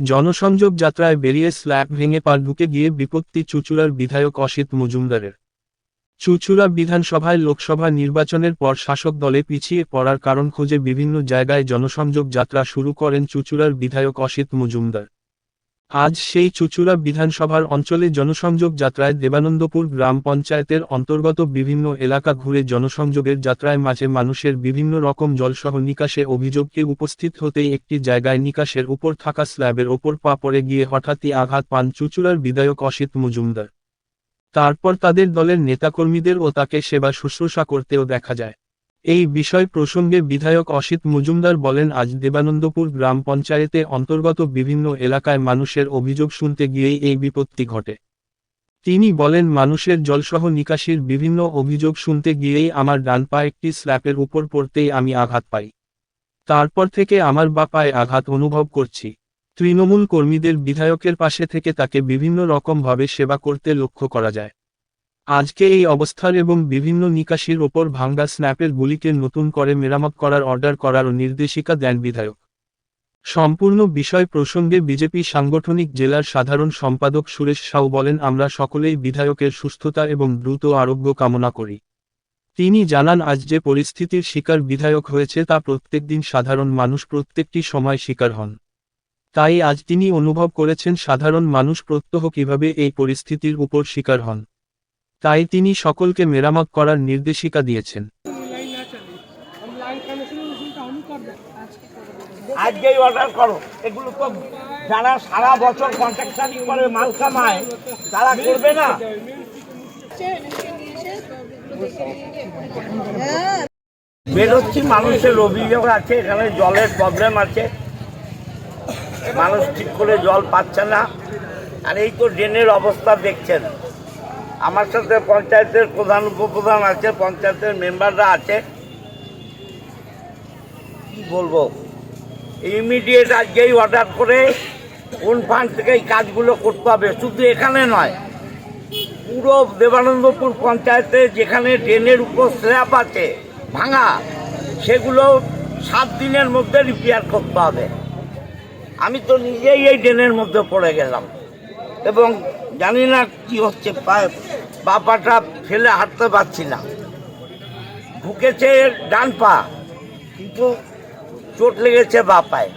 জনসংযোগ যাত্রায় বেরিয়ে স্ল্যাব ভেঙে পার ঢুকে গিয়ে বিপত্তি চুচুড়ার বিধায়ক অসিত মজুমদারের। চুচুড়া বিধানসভায় লোকসভা নির্বাচনের পর শাসক দলে পিছিয়ে পড়ার কারণ খুঁজে বিভিন্ন জায়গায় জনসংযোগ যাত্রা শুরু করেন চুচুড়ার বিধায়ক অসিত মজুমদার। আজ সেই চুচুড়া বিধানসভার অঞ্চলে জনসংযোগ যাত্রায় দেবানন্দপুর গ্রাম পঞ্চায়েতের অন্তর্গত বিভিন্ন এলাকা ঘুরে জনসংযোগের যাত্রায় মাঝে মানুষের বিভিন্ন রকম জলসহ নিকাশে অভিযোগকে উপস্থিত হতেই একটি জায়গায় নিকাশের উপর থাকা স্ল্যাবের ওপর পা পড়ে গিয়ে হঠাৎই আঘাত পান চুচুড়ার বিধায়ক অসিত মজুমদার। তারপর তাদের দলের নেতাকর্মীদের ও তাকে সেবা শুশ্রূষা করতেও দেখা যায়। এই বিষয় প্রসঙ্গে বিধায়ক অসিত মজুমদার বলেন, আজ দেবানন্দপুর গ্রাম পঞ্চায়েতে অন্তর্গত বিভিন্ন এলাকায় মানুষের অভিযোগ শুনতে গিয়েই এই বিপত্তি ঘটে। তিনি বলেন, মানুষের জলসহ নিকাশির বিভিন্ন অভিযোগ শুনতে গিয়েই আমার ডান পা একটি স্ল্যাপের উপর পড়তেই আমি আঘাত পাই। তারপর থেকে আমার বা পায়ে আঘাত অনুভব করছি। তৃণমূল কর্মীদের বিধায়কের পাশে থেকে তাকে বিভিন্ন রকমভাবে সেবা করতে লক্ষ্য করা যায়। আজকে এই অবস্থার এবং বিভিন্ন নিকাশির ওপর ভাঙ্গা স্ন্যাপের গুলিকে নতুন করে মেরামত করার অর্ডার করারও নির্দেশিকা দেন বিধায়ক। সম্পূর্ণ বিষয় প্রসঙ্গে বিজেপি সাংগঠনিক জেলার সাধারণ সম্পাদক সুরেশ সাউ বলেন, আমরা সকলেই বিধায়কের সুস্থতা এবং দ্রুত আরোগ্য কামনা করি। তিনি জানান, আজ যে পরিস্থিতির শিকার বিধায়ক হয়েছে তা প্রত্যেকদিন সাধারণ মানুষ প্রত্যেকটি সময় শিকার হন। তাই আজ তিনি অনুভব করেছেন, সাধারণ মানুষ প্রত্যহ কীভাবে এই পরিস্থিতির উপর শিকার হন। তাই তিনি সকলকে মেরামত করার নির্দেশিকা দিয়েছেন। আজকেই অর্ডার করো। এগুলো তো যারা সারা বছর কন্ট্রাক্টারি করে, মাল কামায়, তারা করবে না? বেরোচ্ছি, মানুষের অভিযোগ আছে, এখানে জলের প্রবলেম আছে। মানুষ ঠিক করে জল পাচ্ছে না। আর এই তো ড্রেনের অবস্থা দেখছেন। আমার সাথে পঞ্চায়েতের প্রধান উপপ্রধান আছে, পঞ্চায়েতের মেম্বাররা আছে। কি বলব? ইমিডিয়েট আজকেই অর্ডার করে কোন ফান্ড থেকে এই কাজগুলো করতে হবে। শুধু এখানে নয়, পুরো দেবানন্দপুর পঞ্চায়েতে যেখানে ড্রেনের উপর স্ল্যাব আছে, ভাঙা, সেগুলো সাত দিনের মধ্যে রিপেয়ার করতে হবে। আমি তো নিজেই এই ড্রেনের মধ্যে পড়ে গেলাম। এবং জানি না কি হচ্ছে পাটা ফেলে হাঁটতে পারছি না। ঢুকেছে ডান পা কিন্তু চোট লেগেছে বা পায়ে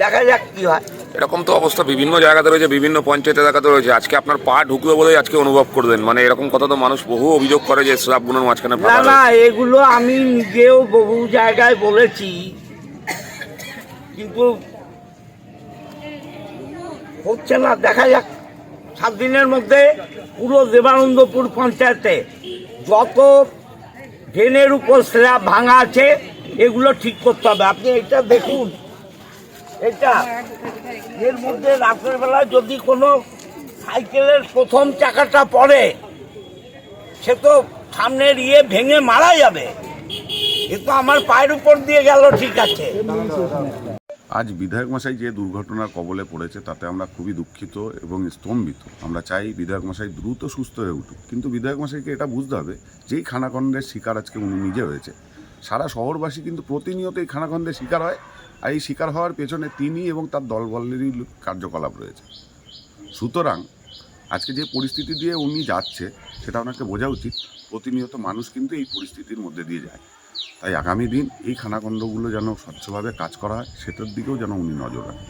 দেখা যাক কি হয়। এরকম তো অবস্থা বিভিন্ন জায়গাতে রয়েছে বিভিন্ন পঞ্চায়েত এলাকাতে রয়েছে। আজকে আপনার পা ঢুকবে বলেই আজকে অনুভব করবেন মানে এরকম কথা তো মানুষ বহু অভিযোগ করে যে স্ল্যাবগুলোর মাঝখানে না না এগুলো আমি নিজেও বহু জায়গায় বলেছি। কিন্তু হচ্ছে না দেখা যাক সাত দিনের মধ্যে পুরো দেবানন্দপুর পঞ্চায়েতে যত ড্রেনের উপর স্ল্যাব ভাঙা আছে, এগুলো ঠিক করতে হবে। আপনি এটা দেখুন। এটা এর মধ্যে রাতের বেলা যদি কোনো সাইকেলের প্রথম চাকাটা পড়ে, সে তো সামনের ইয়ে ভেঙে মারা যাবে। এ তো আমার পায়ের উপর দিয়ে গেল, ঠিক আছে। আজ বিধায়ক মশাই যে দুর্ঘটনার কবলে পড়েছে, তাতে আমরা খুবই দুঃখিত এবং স্তম্ভিত। আমরা চাই বিধায়ক মশাই দ্রুত সুস্থ হয়ে উঠুক। কিন্তু বিধায়ক মশাইকে এটা বুঝতে হবে, যেই খানাখন্দের শিকার আজকে উনি নিজে হয়েছে। সারা শহরবাসী কিন্তু প্রতিনিয়ত এই খানাখন্দের শিকার হয়, আর এই শিকার হওয়ার পেছনে তিনি এবং তার দলবলেরই কার্যকলাপ রয়েছে। সুতরাং আজকে যে পরিস্থিতি দিয়ে উনি যাচ্ছে, সেটা ওনাকে বোঝা উচিত। প্রতিনিয়ত মানুষ কিন্তু এই পরিস্থিতির মধ্যে দিয়ে যায়। তাই আগামী দিন এই খানাখণ্ডগুলো যেন স্বচ্ছভাবে কাজ করা হয়, সেটার দিকেও যেন উনি নজর রাখেন।